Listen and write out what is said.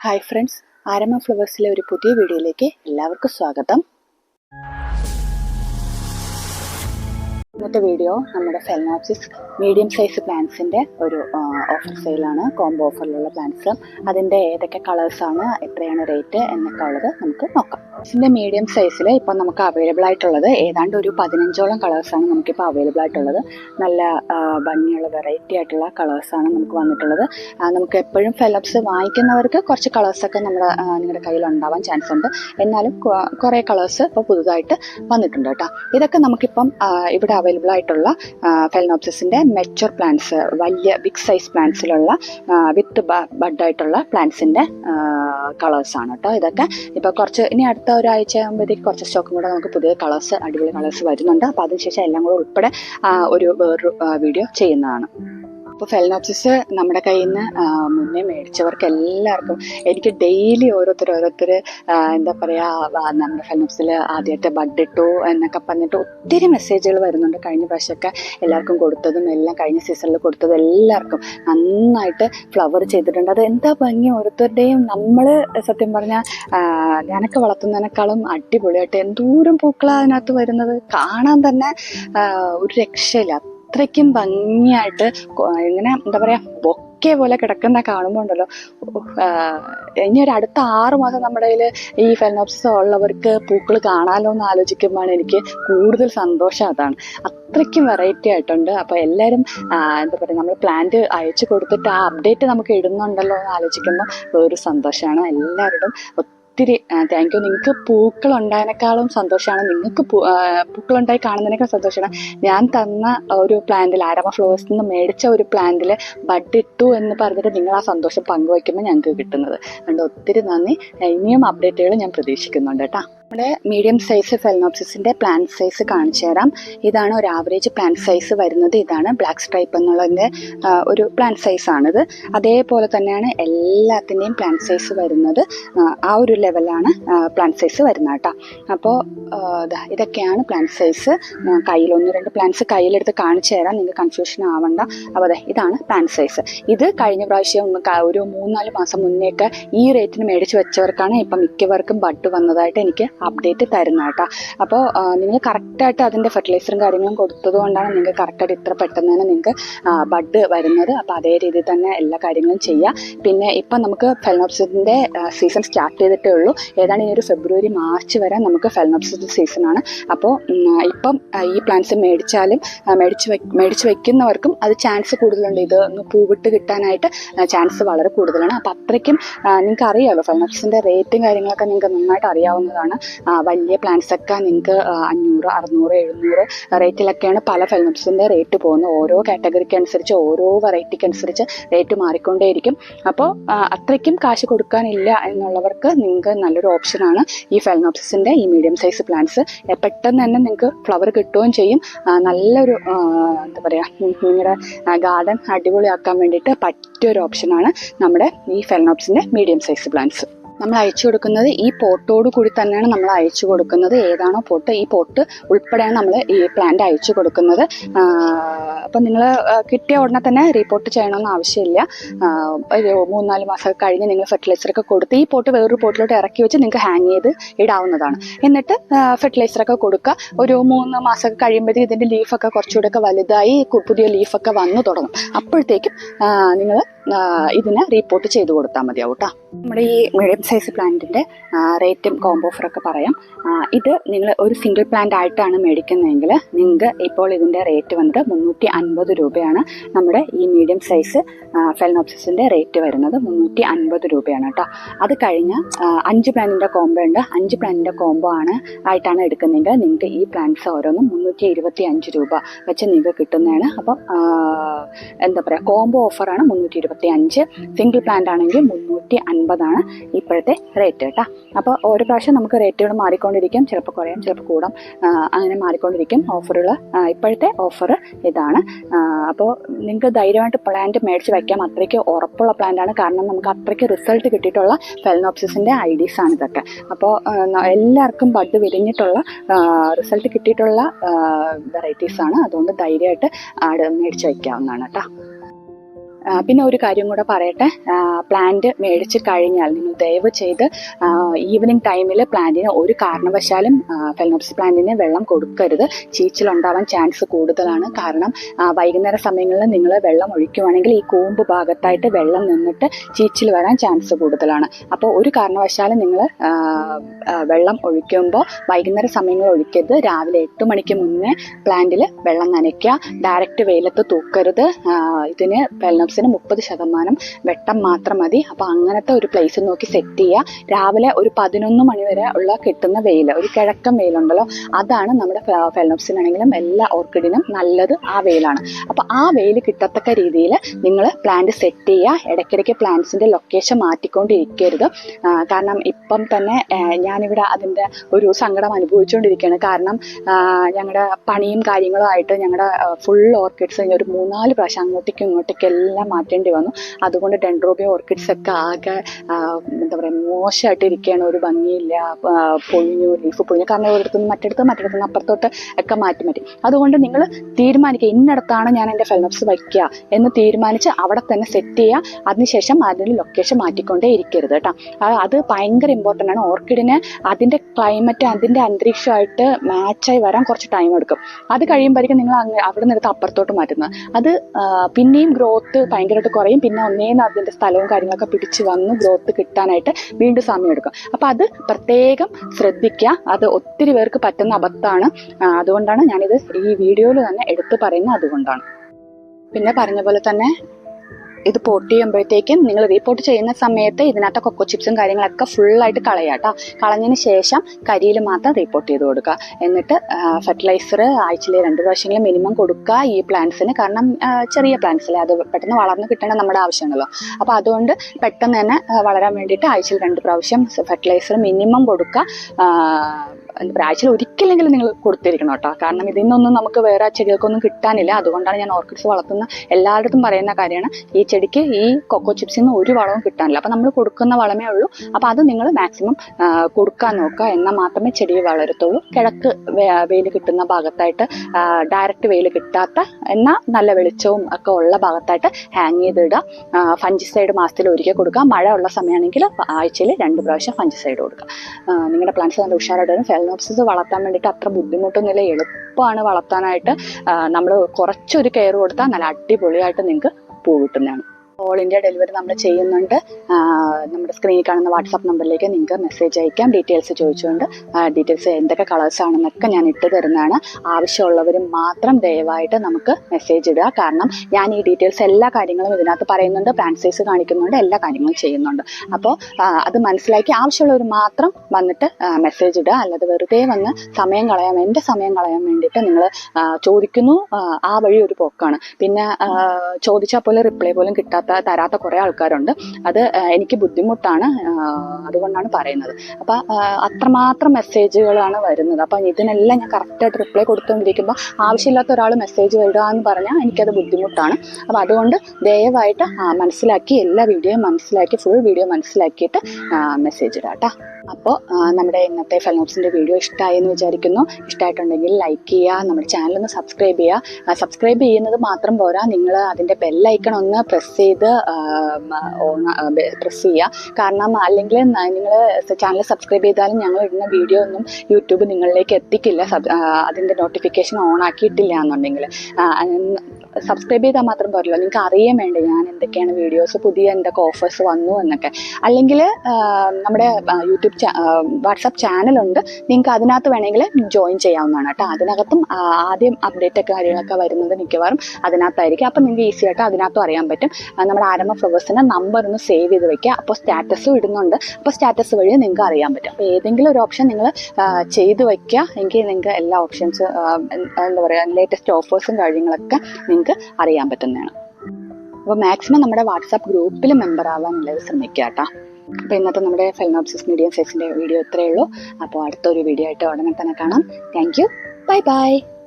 Hi friends ആരമ ഫ്ലവേഴ്സിലെ ഒരു പുതിയ വീഡിയോയിലേക്ക് എല്ലാവർക്കും സ്വാഗതം. ഇന്നത്തെ വീഡിയോ നമ്മുടെ ഫെൽനോപ്സിസ് മീഡിയം സൈസ് പ്ലാന്റ്സിന്റെ ഒരു ഓഫർ സെയിലാണ് കോംബോ ഓഫറിലുള്ള പ്ലാന്റ്സ് അതിന്റെ ഏതൊക്കെ കളേഴ്സാണ് എത്രയാണ് റേറ്റ് എന്നൊക്കെ ഉള്ളത് നമുക്ക് നോക്കാം. ഇതിന്റെ മീഡിയം സൈസിൽ ഇപ്പം നമുക്ക് അവൈലബിൾ ആയിട്ടുള്ളത് ഏതാണ്ട് ഒരു പതിനഞ്ചോളം കളേഴ്സാണ് നമുക്കിപ്പോൾ അവൈലബിൾ ആയിട്ടുള്ളത്. നല്ല ഭംഗിയുള്ള വെറൈറ്റി ആയിട്ടുള്ള കളേഴ്സാണ് നമുക്ക് വന്നിട്ടുള്ളത്. നമുക്ക് എപ്പോഴും ഫെലപ്സ് വാങ്ങിക്കുന്നവർക്ക് കുറച്ച് കളേഴ്സൊക്കെ നമ്മുടെ നിങ്ങളുടെ കയ്യിൽ ഉണ്ടാവാൻ ചാൻസ് ഉണ്ട്. എന്നാലും കുറേ കളേഴ്സ് ഇപ്പോൾ പുതുതായിട്ട് വന്നിട്ടുണ്ട് കേട്ടോ. ഇതൊക്കെ നമുക്കിപ്പം ഇവിടെ അവൈലബിൾ ആയിട്ടുള്ള ഫെലനോപ്സിന്റെ മെച്ചർ പ്ലാന്റ്സ് വലിയ ബിഗ് സൈസ് പ്ലാന്റ്സിലുള്ള വിത്ത് ബഡ് ബഡായിട്ടുള്ള പ്ലാന്റ്സിന്റെ കളേഴ്സാണ് കേട്ടോ ഇതൊക്കെ. ഇപ്പോൾ കുറച്ച് ഇനി അടുത്ത ഒരാഴ്ച ആകുമ്പോഴത്തേക്ക് കുറച്ച് സ്റ്റോക്കും കൂടെ നമുക്ക് പുതിയ കളേഴ്സ് അടിപൊളി കളേഴ്സ് വരുന്നുണ്ട്. അപ്പോൾ അതിനുശേഷം എല്ലാം കൂടെ ഉൾപ്പെടെ ഒരു വേറൊരു വീഡിയോ ചെയ്യുന്നതാണ്. അപ്പോൾ ഫെലനോപ്സിസ് നമ്മുടെ കയ്യിൽ നിന്ന് മുന്നേ മേടിച്ചവർക്ക് എല്ലാവർക്കും എനിക്ക് ഡെയിലി ഓരോരുത്തർ ഓരോരുത്തർ എന്താ പറയുക നമ്മുടെ ഫെലനോപ്സിൽ ആദ്യമായിട്ട് ബഡ് ഇട്ടു എന്നൊക്കെ പറഞ്ഞിട്ട് ഒത്തിരി മെസ്സേജുകൾ വരുന്നുണ്ട്. കഴിഞ്ഞ പ്രാവശ്യമൊക്കെ എല്ലാവർക്കും കൊടുത്തതും എല്ലാം കഴിഞ്ഞ സീസണിൽ കൊടുത്തതും എല്ലാവർക്കും നന്നായിട്ട് ഫ്ലവർ ചെയ്തിട്ടുണ്ട്. അത് എന്താ ഭംഗി? ഓരോരുത്തരുടെയും നമ്മൾ സത്യം പറഞ്ഞാൽ ഞാനൊക്കെ വളർത്തുന്നതിനേക്കാളും അടിപൊളിയായിട്ട് എന്തോരം പൂക്കളാണ് അതിനകത്ത് വരുന്നത്. കാണാൻ തന്നെ ഒരു രക്ഷയില്ല. അത്രയ്ക്കും ഭംഗിയായിട്ട് ഇങ്ങനെ എന്താ പറയുക ബൊക്കെ പോലെ കിടക്കുന്ന കാണുമ്പോൾ ഉണ്ടല്ലോ. ഇനി ഒരു അടുത്ത ആറു മാസം നമ്മുടെ കയ്യിൽ ഈ ഫെലനോപ്സിസ് ഉള്ളവർക്ക് പൂക്കൾ കാണാമല്ലോ എന്ന് ആലോചിക്കുമ്പോഴാണ് എനിക്ക് കൂടുതൽ സന്തോഷം അതാണ്. അത്രയ്ക്കും വെറൈറ്റി ആയിട്ടുണ്ട്. അപ്പോൾ എല്ലാവരും എന്താ പറയുക നമ്മൾ പ്ലാന്റ് അയച്ചു കൊടുത്തിട്ട് ആ അപ്ഡേറ്റ് നമുക്ക് ഇടുന്നുണ്ടല്ലോ എന്ന് ആലോചിക്കുമ്പോൾ ഒരു സന്തോഷമാണ്. എല്ലാവരോടും ഒത്തിരി താങ്ക് യു നിങ്ങൾക്ക് പൂക്കൾ ഉണ്ടായതിനേക്കാളും സന്തോഷമാണ്. നിങ്ങൾക്ക് പൂക്കളുണ്ടായി കാണുന്നതിനേക്കാൾ സന്തോഷമാണ്. ഞാൻ തന്ന ഒരു പ്ലാന്റിൽ ആരമ ഫ്ലവേഴ്സിൽ നിന്ന് മേടിച്ച ഒരു പ്ലാന്റിൽ ബഡ് ഇട്ടു എന്ന് പറഞ്ഞിട്ട് നിങ്ങൾ ആ സന്തോഷം പങ്കുവയ്ക്കുമ്പോൾ ഞങ്ങൾക്ക് കിട്ടുന്നത്. അതുകൊണ്ട് ഒത്തിരി നന്ദി. ഇനിയും അപ്ഡേറ്റുകൾ ഞാൻ പ്രതീക്ഷിക്കുന്നുണ്ട് കേട്ടോ. നമ്മുടെ മീഡിയം സൈസ് ഫെലനോപ്സിസിന്റെ പ്ലാന്റ് സൈസ് കാണിച്ചു തരാം. ഇതാണ് ഒരു ആവറേജ് പ്ലാന്റ് സൈസ് വരുന്നത്. ഇതാണ് ബ്ലാക്ക് സ്ട്രൈപ്പ് എന്നുള്ളതിന്റെ ഒരു പ്ലാന്റ് സൈസാണിത് അതേപോലെ തന്നെയാണ് എല്ലാത്തിന്റെയും പ്ലാന്റ് സൈസ് വരുന്നത്. ആ, ഒരു ലെവലാണ് പ്ലാന്റ് സൈസ് വരുന്നത് കേട്ടോ. അപ്പോൾ ഇതൊക്കെയാണ് പ്ലാന്റ് സൈസ് കയ്യിൽ ഒന്ന് രണ്ട് പ്ലാന്റ്സ് കയ്യിലെടുത്ത് കാണിച്ചു തരാം. നിങ്ങൾക്ക് കൺഫ്യൂഷൻ ആവണ്ട. അപ്പോൾ അതെ ഇതാണ് പ്ലാന്റ് സൈസ് ഇത് കഴിഞ്ഞ പ്രാവശ്യം ഒരു മൂന്നാൽ മാസം മുന്നേയൊക്കെ ഈ റേറ്റിന് മേടിച്ച് വെച്ചവർക്കാണ് ഇപ്പം മിക്കവർക്കും ബഡ് വന്നതായിട്ട് എനിക്ക് അപ്ഡേറ്റ് തരുന്നത് കേട്ടോ. അപ്പോൾ നിങ്ങൾ കറക്റ്റായിട്ട് അതിന്റെ ഫെർട്ടിലൈസറും കാര്യങ്ങളും കൊടുത്തത് കൊണ്ടാണ് നിങ്ങൾക്ക് കറക്റ്റായിട്ട് ഇത്ര പെട്ടെന്ന് തന്നെ നിങ്ങൾക്ക് ബഡ് വരുന്നത്. അപ്പോൾ അതേ രീതിയിൽ തന്നെ എല്ലാ കാര്യങ്ങളും ചെയ്യുക പിന്നെ ഇപ്പം നമുക്ക് ഫെലനോപ്സിന്റെ സീസൺ സ്റ്റാർട്ട് ചെയ്തിട്ടേ ഉള്ളൂ. ഏതാണ് ഈ ഒരു ഫെബ്രുവരി മാർച്ച് വരെ നമുക്ക് ഫെലനോപ്സിന്റെ സീസണാണ് അപ്പോൾ ഇപ്പം ഈ പ്ലാന്റ്സ് മേടിച്ചാലും മേടിച്ച് മേടിച്ച് വെക്കുന്നവർക്കും അത് ചാൻസ് കൂടുതലുണ്ട്. ഇത് ഒന്ന് പൂവിട്ട് കിട്ടാനായിട്ട് ചാൻസ് വളരെ കൂടുതലാണ്. അപ്പോൾ അത്രയ്ക്കും നിങ്ങൾക്ക് അറിയാമല്ലോ ഫെലനോപ്സിന്റെ റേറ്റും കാര്യങ്ങളൊക്കെ നിങ്ങൾക്ക് നന്നായിട്ട് അറിയാവുന്നതാണ്. വലിയ പ്ലാന്റ്സ് ഒക്കെ നിങ്ങൾക്ക് അഞ്ഞൂറ് അറുന്നൂറ് എഴുന്നൂറ് റേറ്റിലൊക്കെയാണ് പല ഫെലനോപ്സിന്റെ റേറ്റ് പോകുന്നത്. ഓരോ കാറ്റഗറിക്ക് അനുസരിച്ച് ഓരോ വെറൈറ്റിക്ക് അനുസരിച്ച് റേറ്റ് മാറിക്കൊണ്ടേയിരിക്കും. അപ്പോൾ അത്രയ്ക്കും കാശ് കൊടുക്കാനില്ല എന്നുള്ളവർക്ക് നിങ്ങൾക്ക് നല്ലൊരു ഓപ്ഷനാണ് ഈ ഫെലനോപ്സിന്റെ ഈ മീഡിയം സൈസ് പ്ലാന്റ്സ് പെട്ടെന്ന് തന്നെ നിങ്ങൾക്ക് ഫ്ലവർ കിട്ടുകയും ചെയ്യും. നല്ലൊരു എന്താ പറയുക നിങ്ങളുടെ ഗാർഡൻ അടിപൊളിയാക്കാൻ വേണ്ടിയിട്ട് പറ്റിയൊരു ഓപ്ഷനാണ് നമ്മുടെ ഈ ഫെലനോപ്സിന്റെ മീഡിയം സൈസ് പ്ലാന്റ്സ് നമ്മൾ അയച്ചു കൊടുക്കുന്നത് ഈ പോട്ടോട് കൂടി തന്നെയാണ് നമ്മൾ അയച്ചു കൊടുക്കുന്നത് ഏതാണോ പോട്ട്. ഈ പോട്ട് ഉൾപ്പെടെയാണ് നമ്മൾ ഈ പ്ലാന്റ് അയച്ചു കൊടുക്കുന്നത് അപ്പം നിങ്ങൾ കിട്ടിയ ഉടനെ തന്നെ റിപ്പോർട്ട് ചെയ്യണമെന്ന് ആവശ്യമില്ല. ഒരു മൂന്നാൽ മാസം കഴിഞ്ഞ് നിങ്ങൾ ഫെർട്ടിലൈസറൊക്കെ കൊടുത്ത് ഈ പോട്ട് വേറൊരു പോട്ടിലോട്ട് ഇറക്കി വെച്ച് നിങ്ങൾക്ക് ഹാങ് ചെയ്ത് ഇടാവുന്നതാണ്. എന്നിട്ട് ഫെർട്ടിലൈസറൊക്കെ കൊടുക്കുക. ഒരു മൂന്ന് മാസം കഴിയുമ്പോഴത്തേക്ക് ഇതിന്റെ ലീഫൊക്കെ കുറച്ചുകൂടെയൊക്കെ വലുതായി പുതിയ ലീഫൊക്കെ വന്നു തുടങ്ങും. അപ്പോഴത്തേക്കും നിങ്ങൾ ഇതിന് റിപ്പോർട്ട് ചെയ്ത് കൊടുത്താൽ മതിയാവും കേട്ടോ നമ്മുടെ ഈ മീഡിയം സൈസ് പ്ലാന്റിന്റെ റേറ്റും കോംബോ ഓഫറൊക്കെ പറയാം. ഇത് നിങ്ങൾ ഒരു സിംഗിൾ പ്ലാന്റ് ആയിട്ടാണ് മേടിക്കുന്നതെങ്കിൽ നിങ്ങൾക്ക് ഇപ്പോൾ ഇതിന്റെ റേറ്റ് വന്നിട്ട് മുന്നൂറ്റി അൻപത് രൂപയാണ് നമ്മുടെ ഈ മീഡിയം സൈസ് ഫെലനോപ്സിസിന്റെ റേറ്റ് വരുന്നത് മുന്നൂറ്റി അൻപത് രൂപയാണ് കേട്ടോ. അത് കഴിഞ്ഞ് അഞ്ച് പ്ലാനിന്റെ കോംബോ ഉണ്ട്. അഞ്ച് പ്ലാനിന്റെ കോംബോ ആണ് ആയിട്ടാണ് എടുക്കുന്നതെങ്കിൽ നിങ്ങൾക്ക് ഈ പ്ലാന്റ്സ് ഓരോന്നും മുന്നൂറ്റി ഇരുപത്തി അഞ്ച് രൂപ വെച്ച് നിങ്ങൾക്ക് കിട്ടുന്നതാണ്. അപ്പം എന്താ പറയുക കോംബോ ഓഫറാണ് മുന്നൂറ്റി ഇരുപത്തി അഞ്ച് സിംഗിൾ പ്ലാന്റ് ആണെങ്കിൽ മുന്നൂറ്റി അൻപതാണ് ഇപ്പോഴത്തെ റേറ്റ് കേട്ടോ. അപ്പോൾ ഓരോ പ്രാവശ്യം നമുക്ക് റേറ്റുകൾ മാറിക്കൊണ്ടിരിക്കും. ചിലപ്പോൾ കുറയാം ചിലപ്പോൾ കൂടാം. അങ്ങനെ മാറിക്കൊണ്ടിരിക്കും. ഓഫറുകൾ ഇപ്പോഴത്തെ ഓഫർ ഇതാണ്. അപ്പോൾ നിങ്ങൾക്ക് ധൈര്യമായിട്ട് പ്ലാന്റ് മേടിച്ച് വയ്ക്കാം അത്രയ്ക്ക് ഉറപ്പുള്ള പ്ലാന്റാണ് കാരണം നമുക്ക് അത്രയ്ക്ക് റിസൾട്ട് കിട്ടിയിട്ടുള്ള ഫെലനോപ്സിസിന്റെ ആണ് ഇതൊക്കെ. അപ്പോൾ എല്ലാവർക്കും ബഡ് വിരിഞ്ഞിട്ടുള്ള റിസൾട്ട് കിട്ടിയിട്ടുള്ള വെറൈറ്റീസ് ആണ്. അതുകൊണ്ട് ധൈര്യമായിട്ട് ആട് മേടിച്ച് വയ്ക്കാവുന്നതാണ് കേട്ടോ. പിന്നെ ഒരു കാര്യം കൂടെ പറയട്ടെ. പ്ലാന്റ് മേടിച്ച് കഴിഞ്ഞാൽ നിങ്ങൾ ദയവ് ചെയ്ത് ഈവനിങ് ടൈമിൽ പ്ലാന്റിന് ഒരു കാരണവശാലും ഫെലനോപ്സ് പ്ലാന്റിന് വെള്ളം കൊടുക്കരുത്. ചീച്ചിലുണ്ടാവാൻ ചാൻസ് കൂടുതലാണ്. കാരണം വൈകുന്നേര സമയങ്ങളിൽ നിങ്ങൾ വെള്ളം ഒഴിക്കുവാണെങ്കിൽ ഈ കൂമ്പ് ഭാഗത്തായിട്ട് വെള്ളം നിന്നിട്ട് ചീച്ചിൽ വരാൻ ചാൻസ് കൂടുതലാണ്. അപ്പോൾ ഒരു കാരണവശാലും നിങ്ങൾ വെള്ളം ഒഴിക്കുമ്പോൾ വൈകുന്നേര സമയങ്ങളിൽ ഒഴിക്കരുത്. രാവിലെ എട്ട് മണിക്ക് മുന്നേ പ്ലാന്റിൽ വെള്ളം നനയ്ക്കുക. ഡയറക്റ്റ് വെയിലത്ത് തൂക്കരുത്. ഇതിന് ഇതിന് ഫെലനോപ്സിന് മുപ്പത് ശതമാനം വെട്ടം മാത്രം മതി. അപ്പോൾ അങ്ങനത്തെ ഒരു പ്ലേസ് നോക്കി സെറ്റ് ചെയ്യുക രാവിലെ ഒരു പതിനൊന്ന് മണി വരെ ഉള്ള കിട്ടുന്ന വെയിൽ ഒരു കിഴക്കൻ വെയിലുണ്ടല്ലോ അതാണ് നമ്മുടെ ഫെലനോപ്സിനാണെങ്കിലും എല്ലാ ഓർക്കിഡിനും നല്ലത് ആ വെയിലാണ്. അപ്പോൾ ആ വെയിൽ കിട്ടത്തക്ക രീതിയിൽ നിങ്ങൾ പ്ലാന്റ് സെറ്റ് ചെയ്യുക ഇടയ്ക്കിടയ്ക്ക് പ്ലാന്റ്സിന്റെ ലൊക്കേഷൻ മാറ്റിക്കൊണ്ടിരിക്കരുത്. കാരണം ഇപ്പം തന്നെ ഞാനിവിടെ അതിന്റെ ഒരു സങ്കടം അനുഭവിച്ചുകൊണ്ടിരിക്കുകയാണ് കാരണം ഞങ്ങളുടെ പണിയും കാര്യങ്ങളും ആയിട്ട് ഞങ്ങളുടെ ഫുൾ ഓർക്കിഡ്സ് ഒരു മൂന്നാൽ പ്രാവശ്യം അങ്ങോട്ടേക്കും ഇങ്ങോട്ടേക്കും എല്ലാം മാറ്റേണ്ടി വന്നു. അതുകൊണ്ട് ഡെൻഡ്രോബിയ ഓർക്കിഡ്സ് ഒക്കെ ആകെ എന്താ പറയുക മോശമായിട്ട് ഇരിക്കുകയാണ് ഒരു ഭംഗിയില്ല പൊഴിഞ്ഞു ലീഫ് പൊഴിഞ്ഞു കാരണം ഒരിടത്തുനിന്ന് മറ്റിടത്ത് നിന്ന് അപ്പുറത്തോട്ട് ഒക്കെ മാറ്റി മാറ്റി. അതുകൊണ്ട് നിങ്ങൾ തീരുമാനിക്കുക ഇന്നടത്താണ് ഞാൻ എന്റെ ഫെൽനപ്സ് വയ്ക്കുക എന്ന് തീരുമാനിച്ച് അവിടെ തന്നെ സെറ്റ് ചെയ്യുക. അതിനുശേഷം അതിന്റെ ലൊക്കേഷൻ മാറ്റിക്കൊണ്ടേ ഇരിക്കരുത് കേട്ടോ. അത് ഭയങ്കര ഇമ്പോർട്ടന്റ് ആണ്. ഓർക്കിഡിന് അതിന്റെ ക്ലൈമറ്റ് അതിന്റെ അന്തരീക്ഷമായിട്ട് മാച്ചായി വരാൻ കുറച്ച് ടൈം എടുക്കും. അത് കഴിയുമ്പോഴേക്കും നിങ്ങൾ അവിടെ നിന്ന് എടുത്ത് അപ്പുറത്തോട്ട് മാറ്റുന്നത്. അത് പിന്നെയും ഗ്രോത്ത് ഭയങ്കരമായിട്ട് കുറയും. പിന്നെ ഒന്നേന്ന് അതിന്റെ സ്ഥലവും കാര്യങ്ങളൊക്കെ പിടിച്ച് വന്ന് ഗ്രോത്ത് കിട്ടാനായിട്ട് വീണ്ടും സമയം എടുക്കും. അപ്പം അത് പ്രത്യേകം ശ്രദ്ധിക്കുക. അത് ഒത്തിരി പേർക്ക് പറ്റുന്ന അബദ്ധമാണ്. അതുകൊണ്ടാണ് ഞാനിത് ഈ വീഡിയോയിൽ തന്നെ എടുത്തു പറയുന്നത് അതുകൊണ്ടാണ്. പിന്നെ പറഞ്ഞ പോലെ തന്നെ ഇത് പോട്ട് ചെയ്യുമ്പോഴത്തേക്കും നിങ്ങൾ റീപോട്ട് ചെയ്യുന്ന സമയത്ത് ഇതിനകത്ത് കൊക്കോ ചിപ്സും കാര്യങ്ങളൊക്കെ ഫുള്ളായിട്ട് കളയാട്ടോ കളഞ്ഞതിന് ശേഷം കരിയിൽ മാത്രം റീപോട്ട് ചെയ്ത് കൊടുക്കുക. എന്നിട്ട് ഫെർട്ടിലൈസർ ആഴ്ചയിൽ രണ്ട് പ്രാവശ്യമെങ്കിലും മിനിമം കൊടുക്കുക ഈ പ്ലാന്റ്സിന് കാരണം ചെറിയ പ്ലാന്റ്സിലെ അത് പെട്ടെന്ന് വളർന്ന് കിട്ടേണ്ട നമ്മുടെ ആവശ്യമാണല്ലോ അപ്പോൾ അതുകൊണ്ട് പെട്ടെന്ന് തന്നെ വളരാൻ വേണ്ടിയിട്ട് ആഴ്ചയിൽ രണ്ട് പ്രാവശ്യം ഫെർട്ടിലൈസർ മിനിമം കൊടുക്കുക. ആഴ്ചയിൽ ഒരിക്കലെങ്കിലും നിങ്ങൾ കൊടുത്തിരിക്കണം കേട്ടോ. കാരണം ഇതിൽ നിന്നൊന്നും നമുക്ക് വേറെ ചെടികൾക്കൊന്നും കിട്ടാനില്ല. അതുകൊണ്ടാണ് ഞാൻ ഓർക്കിഡ്സ് വളർത്തുന്ന എല്ലായിടത്തും പറയുന്ന കാര്യമാണ്. ഈ ചെടിക്ക് ഈ കൊക്കോ ചിപ്സിൽ നിന്ന് ഒരു വളവും കിട്ടാനില്ല. അപ്പോൾ നമ്മൾ കൊടുക്കുന്ന വളമേ ഉള്ളൂ. അപ്പോൾ അത് നിങ്ങൾ മാക്സിമം കൊടുക്കാൻ നോക്കുക. എന്നാൽ മാത്രമേ ചെടി വളരത്തുള്ളൂ. കിഴക്ക് വെയിൽ കിട്ടുന്ന ഭാഗത്തായിട്ട് ഡയറക്റ്റ് വെയിൽ കിട്ടാത്ത എന്നാൽ നല്ല വെളിച്ചവും ഒക്കെ ഉള്ള ഭാഗത്തായിട്ട് ഹാങ് ചെയ്തിടുക. ഫഞ്ചിസൈഡ് മാസത്തിൽ ഒരിക്കൽ കൊടുക്കുക. മഴ ഉള്ള സമയമാണെങ്കിൽ ആഴ്ചയിൽ രണ്ട് പ്രാവശ്യം ഫഞ്ചിസൈഡ് കൊടുക്കുക. നിങ്ങളുടെ പ്ലാന്റ്സ് നല്ല ഉഷാറായിട്ട് വരും. ഫെലനോപ്സിസ് വളർത്താൻ വേണ്ടിയിട്ട് അത്ര ബുദ്ധിമുട്ടൊന്നുമില്ല. എളുപ്പമാണ് വളർത്താനായിട്ട്. നമ്മൾ കുറച്ചൊരു കെയർ കൊടുത്താൽ നല്ല അടിപൊളിയായിട്ട് നിങ്ങൾക്ക് പൂ കിട്ടുന്നതാണ്. ഓൾ ഇന്ത്യ ഡെലിവറി നമ്മൾ ചെയ്യുന്നുണ്ട്. നമ്മുടെ സ്ക്രീനിൽ കാണുന്ന വാട്സാപ്പ് നമ്പറിലേക്ക് നിങ്ങൾക്ക് മെസ്സേജ് അയക്കാം. ഡീറ്റെയിൽസ് ചോദിച്ചുകൊണ്ട് ഡീറ്റെയിൽസ് എന്തൊക്കെ കളേഴ്സ് ആണെന്നൊക്കെ ഞാൻ ഇട്ട് തരുന്നതാണ്. ആവശ്യമുള്ളവർ മാത്രം ദയവായിട്ട് നമുക്ക് മെസ്സേജ് ഇടുക. കാരണം ഞാൻ ഈ ഡീറ്റെയിൽസ് എല്ലാ കാര്യങ്ങളും ഇതിനകത്ത് പറയുന്നുണ്ട് പ്ലാന്റ് സൈസ് കാണിക്കുന്നുണ്ട് എല്ലാ കാര്യങ്ങളും ചെയ്യുന്നുണ്ട്. അപ്പോൾ അത് മനസ്സിലാക്കി ആവശ്യമുള്ളവർ മാത്രം വന്നിട്ട് മെസ്സേജ് ഇടുക. അല്ലാതെ വെറുതെ വന്ന് സമയം കളയാൻ എന്റെ സമയം കളയാൻ വേണ്ടിയിട്ട് നിങ്ങൾ ചോദിക്കുന്നു ആ, വഴി ഒരു പോക്കാണ്. പിന്നെ ചോദിച്ചാൽ പോലെ റിപ്ലൈ പോലും കിട്ടാത്ത തരാത്ത കുറേ ആൾക്കാരുണ്ട്. അത് എനിക്ക് ബുദ്ധിമുട്ടാണ് അതുകൊണ്ടാണ് പറയുന്നത്. അപ്പം അത്രമാത്രം മെസ്സേജുകളാണ് വരുന്നത്. അപ്പം ഇതിനെല്ലാം ഞാൻ കറക്റ്റായിട്ട് റിപ്ലൈ കൊടുത്തുകൊണ്ടിരിക്കുമ്പോൾ ആവശ്യമില്ലാത്ത ഒരാൾ മെസ്സേജ് വരിക എന്ന് പറഞ്ഞാൽ എനിക്കത് ബുദ്ധിമുട്ടാണ്. അപ്പം അതുകൊണ്ട് ദയവായിട്ട് മനസ്സിലാക്കി എല്ലാ വീഡിയോയും മനസ്സിലാക്കി ഫുൾ വീഡിയോ മനസ്സിലാക്കിയിട്ട് മെസ്സേജ് ഇടാം കേട്ടോ അപ്പോൾ നമ്മുടെ ഇന്നത്തെ ഫെലോപ്സിന്റെ വീഡിയോ ഇഷ്ടമായി എന്ന് വിചാരിക്കുന്നു. ഇഷ്ടമായിട്ടുണ്ടെങ്കിൽ ലൈക്ക് ചെയ്യുക നമ്മുടെ ചാനൽ ഒന്ന് സബ്സ്ക്രൈബ് ചെയ്യുക. സബ്സ്ക്രൈബ് ചെയ്യുന്നത് മാത്രം പോരാ നിങ്ങൾ അതിന്റെ ബെല്ലൈക്കൺ ഒന്ന് പ്രസ് ചെയ്ത് പ്രസ് ചെയ്യുക. കാരണം അല്ലെങ്കിൽ നിങ്ങൾ ചാനൽ സബ്സ്ക്രൈബ് ചെയ്താലും ഞങ്ങൾ ഇടുന്ന വീഡിയോ ഒന്നും യൂട്യൂബ് നിങ്ങളിലേക്ക് എത്തിക്കില്ല. അതിന്റെ നോട്ടിഫിക്കേഷൻ ഓൺ ആക്കിയിട്ടില്ല എന്നുണ്ടെങ്കിൽ. സബ്സ്ക്രൈബ് ചെയ്താൽ മാത്രം പോരല്ലോ. നിങ്ങൾക്ക് അറിയാൻ വേണ്ടേ ഞാൻ എന്തൊക്കെയാണ് വീഡിയോസ് പുതിയ എന്തൊക്കെ ഓഫേഴ്സ് വന്നു എന്നൊക്കെ. അല്ലെങ്കിൽ നമ്മുടെ യൂട്യൂബ് വാട്സപ്പ് ചാനലുണ്ട് നിങ്ങൾക്ക് അതിനകത്ത് വേണമെങ്കിൽ ജോയിൻ ചെയ്യാവുന്നതാണ് കേട്ടോ. അതിനകത്തും ആദ്യം അപ്ഡേറ്റ് ഒക്കെ കാര്യങ്ങളൊക്കെ വരുന്നത് മിക്കവാറും അതിനകത്തായിരിക്കും. അപ്പം നിങ്ങൾക്ക് ഈസി ആയിട്ട് അതിനകത്തും അറിയാൻ പറ്റും. നമ്മുടെ ആരംഭ ഫ്ലവേഴ്സിന്റെ നമ്പർ ഒന്ന് സേവ് ചെയ്ത് വെക്കുക. അപ്പോൾ സ്റ്റാറ്റസും ഇടുന്നുണ്ട്. അപ്പോൾ സ്റ്റാറ്റസ് വഴി നിങ്ങൾക്ക് അറിയാൻ പറ്റും. അപ്പോൾ ഏതെങ്കിലും ഒരു ഓപ്ഷൻ നിങ്ങൾ ചെയ്ത് വയ്ക്കുക എങ്കിൽ നിങ്ങൾക്ക് എല്ലാ ഓപ്ഷൻസ് എന്താ പറയുക ലേറ്റസ്റ്റ് ഓഫേഴ്സും കാര്യങ്ങളൊക്കെ നിങ്ങൾക്ക് അറിയാൻ പറ്റുന്നതാണ്. അപ്പോൾ മാക്സിമം നമ്മുടെ വാട്സാപ്പ് ഗ്രൂപ്പിൽ മെമ്പർ ആവാനുള്ളത് ശ്രമിക്കുക കേട്ടോ. അപ്പോൾ ഇന്നത്തെ നമ്മുടെ ഫെൽനോപ്സിസ് മീഡിയം സെക്സിന്റെ വീഡിയോ ഇത്രയേ ഉള്ളൂ. അപ്പോൾ അടുത്തൊരു വീഡിയോ ആയിട്ട് ഉടനെ തന്നെ കാണാം. Thank you bye bye